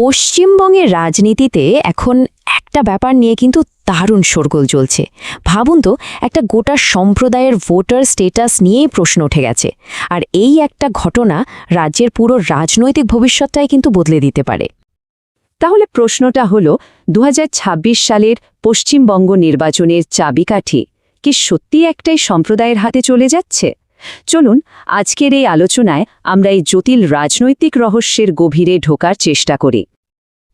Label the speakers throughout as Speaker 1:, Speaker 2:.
Speaker 1: পশ্চিমবঙ্গের রাজনীতিতে এখন একটা ব্যাপার নিয়ে কিন্তু দারুণ শোরগোল চলছে। ভাবুন তো, একটা গোটা সম্প্রদায়ের ভোটার স্টেটাস নিয়েই প্রশ্ন উঠে গেছে। আর এই একটা ঘটনা রাজ্যের পুরো রাজনৈতিক ভবিষ্যৎটাই কিন্তু বদলে দিতে পারে।
Speaker 2: তাহলে প্রশ্নটা হল দু হাজার ছাব্বিশ সালের পশ্চিমবঙ্গ নির্বাচনের চাবিকাঠি কি সত্যি একটাই সম্প্রদায়ের হাতে চলে যাচ্ছে? চলুন, আজকের এই আলোচনায় আমরা এই জটিল রাজনৈতিক রহস্যের গভীরে ঢোকার চেষ্টা করি।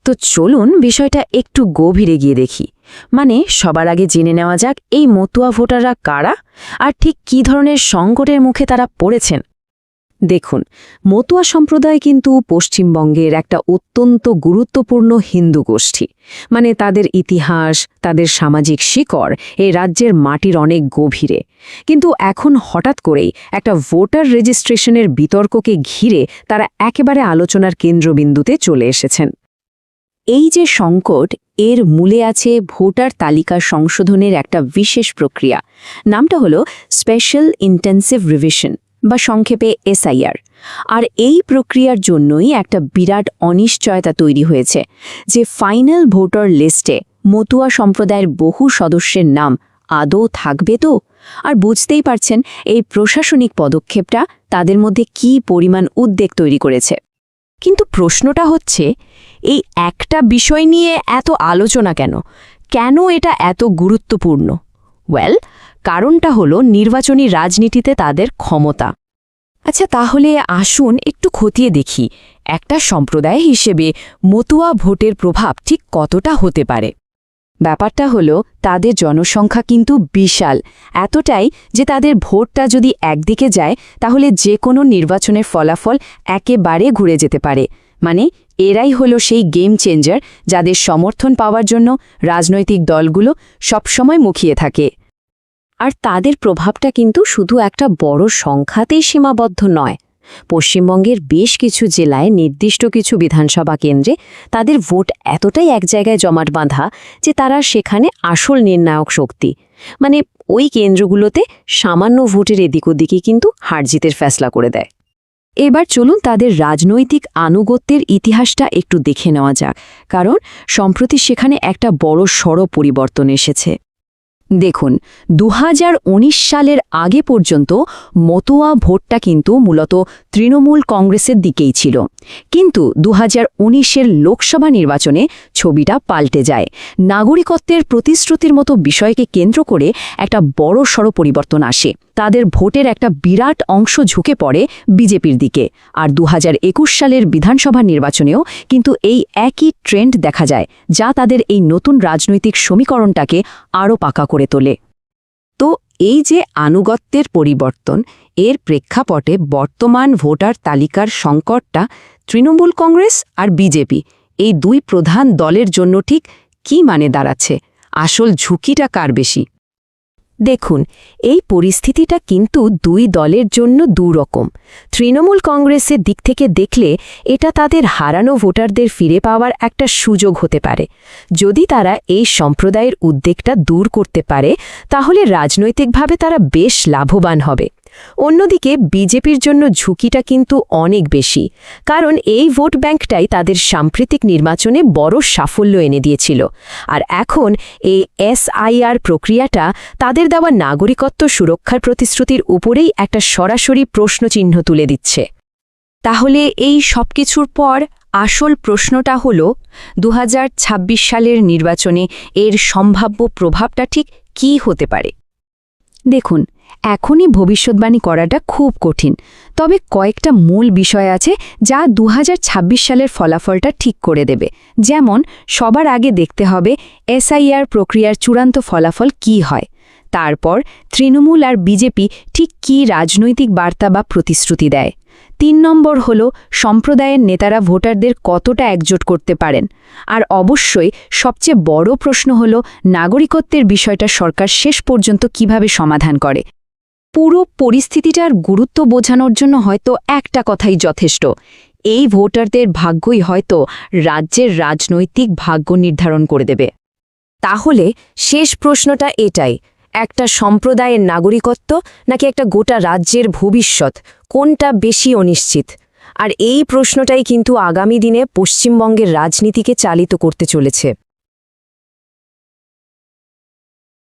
Speaker 1: তো চলুন বিষয়টা একটু গভীরে গিয়ে দেখি। মানে সবার আগে জেনে নেওয়া যাক, এই মতুয়া ভোটাররা কারা? আর ঠিক কি ধরনের সংকটের মুখে তারা পড়েছেন?
Speaker 2: দেখুন, মতুয়া সম্প্রদায় কিন্তু পশ্চিমবঙ্গের একটা অত্যন্ত গুরুত্বপূর্ণ হিন্দু গোষ্ঠী। মানে তাদের ইতিহাস, তাদের সামাজিক শিকড় এই রাজ্যের মাটির অনেক গভীরে। কিন্তু এখন হঠাৎ করেই একটা ভোটার রেজিস্ট্রেশনের বিতর্ককে ঘিরে তারা একেবারে আলোচনার কেন্দ্রবিন্দুতে চলে এসেছেন। এই যে সংকট, এর মূলে আছে ভোটার তালিকা সংশোধনের একটা বিশেষ প্রক্রিয়া। নামটা হলো স্পেশাল ইন্টেন্সিভ রিভিশন বা সংক্ষেপে এসআইআর। আর এই প্রক্রিয়ার জন্যই একটা বিরাট অনিশ্চয়তা তৈরি হয়েছে যে ফাইনাল ভোটার লিস্টে মতুয়া সম্প্রদায়ের বহু সদস্যের নাম আদৌ থাকবে তো? আর বুঝতেই পারছেন এই প্রশাসনিক পদক্ষেপটা তাদের মধ্যে কি পরিমাণ উদ্বেগ তৈরি করেছে।
Speaker 1: কিন্তু প্রশ্নটা হচ্ছে, এই একটা বিষয় নিয়ে এত আলোচনা কেন? কেন এটা এত গুরুত্বপূর্ণ? ওয়েল কারণটা হলো নির্বাচনী রাজনীতিতে তাদের ক্ষমতা। আচ্ছা তাহলে আসুন একটু খতিয়ে দেখি, একটা সম্প্রদায় হিসেবে মতুয়া ভোটের প্রভাব ঠিক কতটা হতে পারে? ব্যাপারটা হলো, তাদের জনসংখ্যা কিন্তু বিশাল, এতটাই যে তাদের ভোটটা যদি একদিকে যায়, তাহলে যে কোনো নির্বাচনের ফলাফল একেবারে ঘুরে যেতে পারে। মানে এরাই হলো সেই গেম চেঞ্জার যাদের সমর্থন পাওয়ার জন্য রাজনৈতিক দলগুলো সবসময় মুখিয়ে থাকে। আর তাদের প্রভাবটা কিন্তু শুধু একটা বড় সংখ্যাতেই সীমাবদ্ধ নয়। পশ্চিমবঙ্গের বেশ কিছু জেলায় নির্দিষ্ট কিছু বিধানসভা কেন্দ্রে তাদের ভোট এতটাই এক জায়গায় জমাট বাঁধা যে তারা সেখানে আসল নির্ণায়ক শক্তি। মানে ওই কেন্দ্রগুলোতে সামান্য ভোটের এদিক ওদিকে কিন্তু হারজিতের ফ্যাসলা করে দেয়। এবার চলুন তাদের রাজনৈতিক আনুগত্যের ইতিহাসটা একটু দেখে নেওয়া যাক। কারণ সম্প্রতি সেখানে একটা বড় সড় পরিবর্তন এসেছে। দেখুন দু হাজার উনিশ সালের আগে পর্যন্ত মতুয়া ভোটটা কিন্তু মূলত তৃণমূল কংগ্রেসের দিকেই ছিল। কিন্তু দু হাজার লোকসভা নির্বাচনে ছবিটা পাল্টে যায়। নাগরিকত্বের প্রতিশ্রুতির মতো বিষয়কে কেন্দ্র করে একটা বড় সড় পরিবর্তন আসে। তাদের ভোটের একটা বিরাট অংশ ঝুঁকে পড়ে বিজেপির দিকে। আর দু হাজার একুশ সালের বিধানসভা নির্বাচনেও কিন্তু এই একই ট্রেন্ড দেখা যায়, যা তাদের এই নতুন রাজনৈতিক সমীকরণটাকে আরও পাকা করে তোলে। তো এই যে আনুগত্যের পরিবর্তন, এর প্রেক্ষাপটে বর্তমান ভোটার তালিকার সংকটটা তৃণমূল কংগ্রেস আর বিজেপি, এই দুই প্রধান দলের জন্য ঠিক কি মানে দাঁড়াচ্ছে? আসল ঝুঁকিটা কার বেশি? দেখুন, এই পরিস্থিতিটা কিন্তু দুই দলের জন্য দুরকম। তৃণমূল কংগ্রেসের দিক থেকে দেখলে এটা তাদের হারানো ভোটারদের ফিরে পাওয়ার একটা সুযোগ হতে পারে। যদি তারা এই সম্প্রদায়ের উদ্বেগটা দূর করতে পারে, তাহলে রাজনৈতিকভাবে তারা বেশ লাভবান হবে। অন্যদিকে বিজেপির জন্য ঝুঁকিটা কিন্তু অনেক বেশি, কারণ এই ভোট ব্যাংকটাই তাদের সাম্প্রতিক নির্বাচনে বড় সাফল্য এনে দিয়েছিল। আর এখন এই এসআইআর প্রক্রিয়াটা তাদের দেওয়া নাগরিকত্ব সুরক্ষার প্রতিশ্রুতির উপরেই একটা সরাসরি প্রশ্নচিহ্ন তুলে দিচ্ছে। তাহলে এই সবকিছুর পর আসল প্রশ্নটা হল, দুহাজার ছাব্বিশ সালের নির্বাচনে এর সম্ভাব্য প্রভাবটা ঠিক কী হতে পারে? দেখুন এখনই ভবিষ্যৎবাণী করাটা খুব কঠিন। তবে কয়েকটা মূল বিষয় আছে যা দু হাজার ছাব্বিশ সালের ফলাফলটা ঠিক করে দেবে। যেমন, সবার আগে দেখতে হবে এসআইআর প্রক্রিয়ার চূড়ান্ত ফলাফল কি হয়। তারপর, তৃণমূল আর বিজেপি ঠিক কী রাজনৈতিক বার্তা বা প্রতিশ্রুতি দেয়। তিন নম্বর হল, সম্প্রদায়ের নেতারা ভোটারদের কতটা একজোট করতে পারেন। আর অবশ্যই, সবচেয়ে বড় প্রশ্ন হল, নাগরিকত্বের বিষয়টা সরকার শেষ পর্যন্ত কীভাবে সমাধান করে। পুরো পরিস্থিতিটার গুরুত্ব বোঝানোর জন্য হয়তো একটা কথাই যথেষ্ট। এই ভোটারদের ভাগ্যই হয়তো রাজ্যের রাজনৈতিক ভাগ্য নির্ধারণ করে দেবে। তাহলে শেষ প্রশ্নটা এটাই, একটা সম্প্রদায়ের নাগরিকত্ব নাকি একটা গোটা রাজ্যের ভবিষ্যৎ, কোনটা বেশি অনিশ্চিত? আর এই প্রশ্নটাই কিন্তু আগামী দিনে পশ্চিমবঙ্গের রাজনীতিকে চালিত করতে চলেছে।